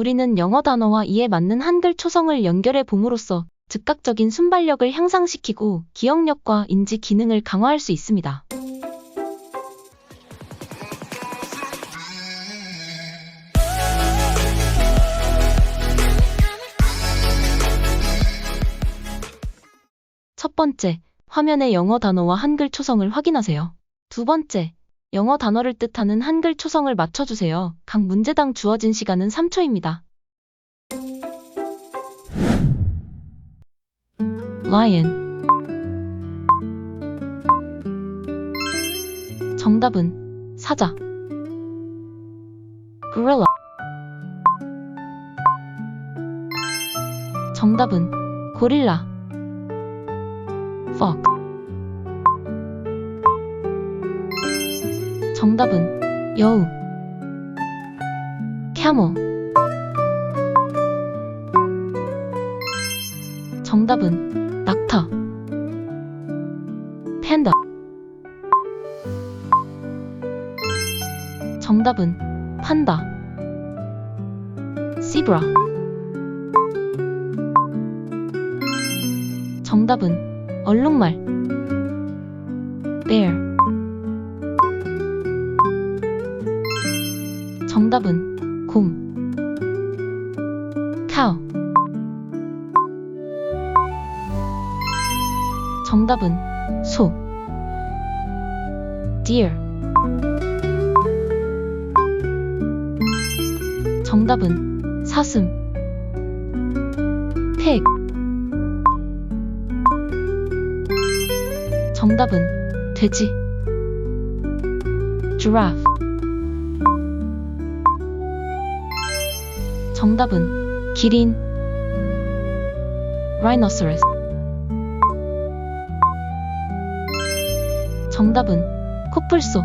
우리는 영어 단어와 이에 맞는 한글 초성을 연결해 봄으로써 즉각적인 순발력을 향상시키고 기억력과 인지 기능을 강화할 수 있습니다. 첫 번째, 화면의 영어 단어와 한글 초성을 확인하세요. 두 번째, 영어 단어를 뜻하는 한글 초성을 맞춰주세요. 각 문제당 주어진 시간은 3초입니다. lion. 정답은 사자. Gorilla. 정답은 고릴라. Fog 정답은 여우. camel 정답은 낙타 팬다 정답은 판다. zebra 정답은 얼룩말. bear 정답은 곰. cow 정답은 소. Deer. 정답은 사슴. Pig. 정답은 돼지. Giraffe 정답은 기린 rhinoceros 정답은 코뿔소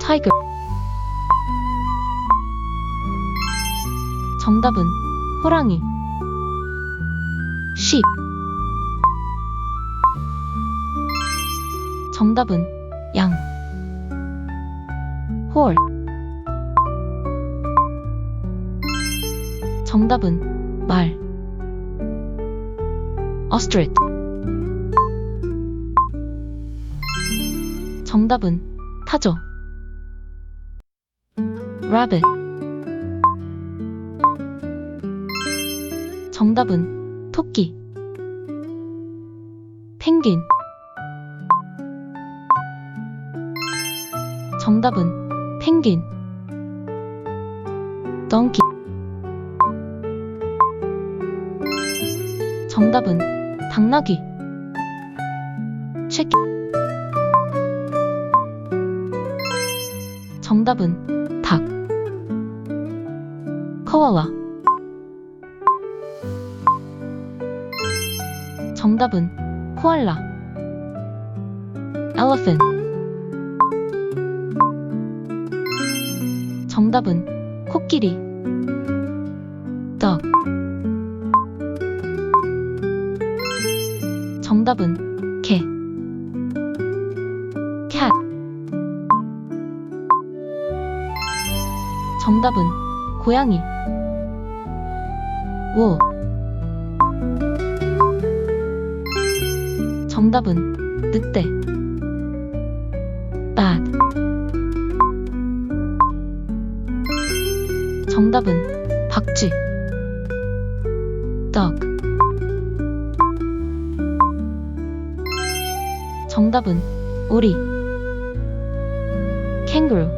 tiger 정답은 호랑이 sheep 정답은 양 horse 정답은 말. Ostrich. 정답은 타조. Rabbit. 정답은 토끼. 펭귄 정답은 펭귄 donkey 정답은 당나귀. chicken 정답은 닭. 코알라 정답은 코알라. elephant 정답은 코끼리. dog 정답은 개. cat 정답은 고양이. wolf 정답은 늑대. bat. 정답은 박쥐. dog 정답은 오리 kangaroo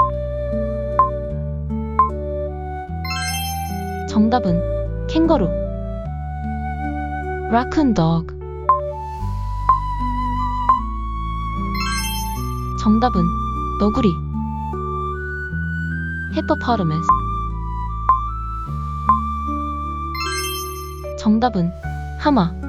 정답은 캥거루 dog 정답은 너구리 hippopotamus 정답은 하마